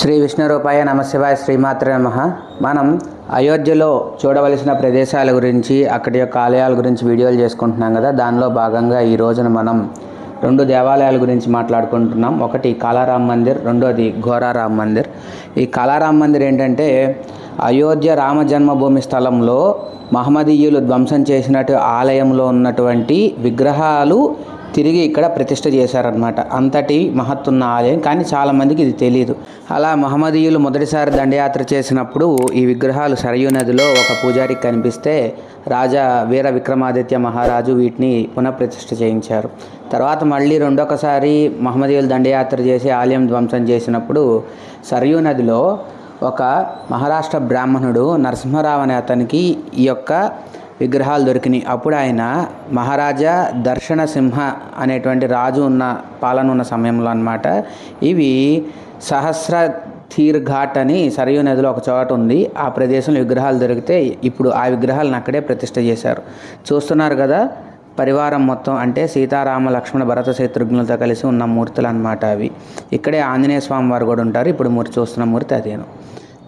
శ్రీ విష్ణురూపాయ నమశివాయ శ్రీమాత్ర నమ. మనం అయోధ్యలో చూడవలసిన ప్రదేశాల గురించి అక్కడి యొక్క ఆలయాల గురించి వీడియోలు చేసుకుంటున్నాం కదా. దానిలో భాగంగా ఈ రోజున మనం రెండు దేవాలయాల గురించి మాట్లాడుకుంటున్నాం. ఒకటి కాలారాం మందిర్ రెండోది ఘోరారాం మందిర్. ఈ కాలారాం మందిర్ ఏంటంటే అయోధ్య రామ జన్మభూమి స్థలంలో మహమ్మదీయులు ధ్వంసం చేసినట్టు ఆలయంలో ఉన్నటువంటి విగ్రహాలు తిరిగి ఇక్కడ ప్రతిష్ఠ చేశారనమాట అంతటి మహత్తున్న ఆలయం కానీ చాలామందికి ఇది తెలియదు అలా మహమ్మదీయులు మొదటిసారి దండయాత్ర చేసినప్పుడు ఈ విగ్రహాలు సరయూ నదిలో ఒక పూజారికి కనిపిస్తే రాజా వీర విక్రమాదిత్య మహారాజు వీటిని పునఃప్రతిష్ఠ చేయించారు. తర్వాత మళ్ళీ రెండొకసారి మహమ్మదీయులు దండయాత్ర చేసి ఆలయం ధ్వంసం చేసినప్పుడు సరయూ నదిలో ఒక మహారాష్ట్ర బ్రాహ్మణుడు నరసింహరావు అనే అతనికి ఈ యొక్క విగ్రహాలు దొరికినాయి. అప్పుడు ఆయన మహారాజా దర్శన సింహ అనేటువంటి రాజు ఉన్న పాలన ఉన్న సమయంలో అన్నమాట ఇవి సహస్ర థీర్ ఘాట్ అని సరయూ నదిలో ఒక చోట ఉంది. ఆ ప్రదేశంలో విగ్రహాలు దొరికితే ఇప్పుడు ఆ విగ్రహాలను అక్కడే ప్రతిష్ట చేశారు. చూస్తున్నారు కదా పరివారం మొత్తం అంటే సీతారామ లక్ష్మణ భరత శత్రుఘ్నులతో కలిసి ఉన్న మూర్తులు అన్నమాట అవి. ఇక్కడే ఆంజనేయ స్వామి వారు కూడా ఉంటారు. ఇప్పుడు మూర్తి చూస్తున్న మూర్తి అదేను.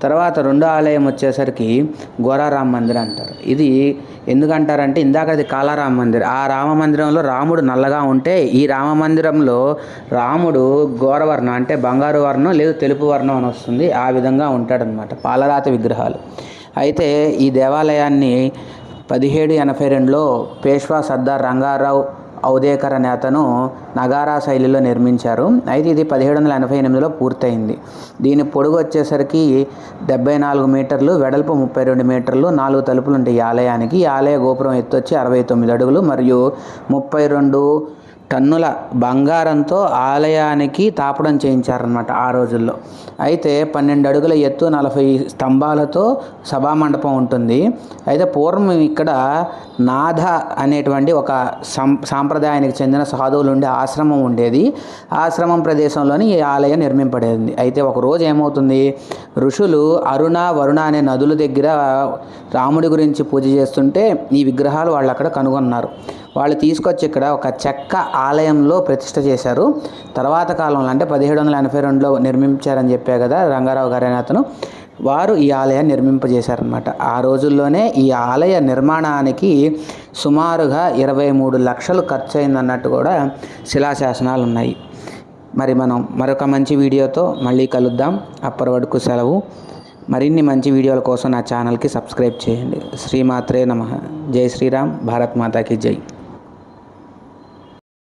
తర్వాత రెండో ఆలయం వచ్చేసరికి ఘోరారామ మందిర్ అంటారు. ఇది ఎందుకంటారంటే ఇందాక అది కాలారామ మందిర్. ఆ రామ మందిరంలో రాముడు నల్లగా ఉంటే ఈ రామ మందిరంలో రాముడు ఘోరవర్ణం అంటే బంగారు వర్ణం లేదు తెలుపు వర్ణం అని వస్తుంది. ఆ విధంగా ఉంటాడనమాట పాలరాతి విగ్రహాలు. అయితే ఈ దేవాలయాన్ని పదిహేడు ఎనభై రెండులో పేష్వా సర్దార్ రంగారావు ఔదేకర్ అనే అతను నగారా శైలిలో నిర్మించారు. అయితే ఇది పదిహేడు వందల ఎనభై ఎనిమిదిలో పూర్తయింది. దీని పొడుగు వచ్చేసరికి డెబ్బై నాలుగు మీటర్లు వెడల్పు ముప్పై రెండు మీటర్లు నాలుగు తలుపులు ఉంటాయి ఈ ఆలయానికి. ఈ ఆలయ గోపురం ఎత్తు వచ్చి అరవై తొమ్మిది అడుగులు మరియు ముప్పై రెండు టన్నుల బంగారంతో ఆలయానికి తాపడం చేయించారనమాట ఆ రోజుల్లో. అయితే పన్నెండు అడుగుల ఎత్తు నలభై స్తంభాలతో సభామండపం ఉంటుంది. అయితే పూర్వం ఇక్కడ నాథ అనేటువంటి ఒక సం సాంప్రదాయానికి చెందిన సాధువులు ఉండే ఆశ్రమం ఉండేది. ఆశ్రమం ప్రదేశంలోని ఈ ఆలయం నిర్మింపబడింది. అయితే ఒక రోజు ఏమవుతుంది? ఋషులు అరుణ వరుణ అనే నదుల దగ్గర రాముడి గురించి పూజ చేస్తుంటే ఈ విగ్రహాలు వాళ్ళు అక్కడ కనుగొన్నారు. వాళ్ళు తీసుకొచ్చి ఇక్కడ ఒక చెక్క ఆలయంలో ప్రతిష్ట చేశారు. తర్వాత కాలంలో అంటే పదిహేడు వందల ఎనభై రెండులో నిర్మించారని చెప్పే కదా రంగారావు గారు అనే అతను. వారు ఈ ఆలయాన్ని నిర్మింపజేశారనమాట ఆ రోజుల్లోనే ఈ ఆలయ నిర్మాణానికి సుమారుగా ఇరవై మూడు లక్షలు ఖర్చు అయిందన్నట్టు కూడా శిలాశాసనాలు ఉన్నాయి. మరి మనం మరొక మంచి వీడియోతో మళ్ళీ కలుద్దాం. అప్పటి వరకు సెలవు. మరిన్ని మంచి వీడియోల కోసం నా ఛానల్కి సబ్స్క్రైబ్ చేయండి. శ్రీమాత్రే నమ. జై శ్రీరామ్. భారత్ మాతాకి జై.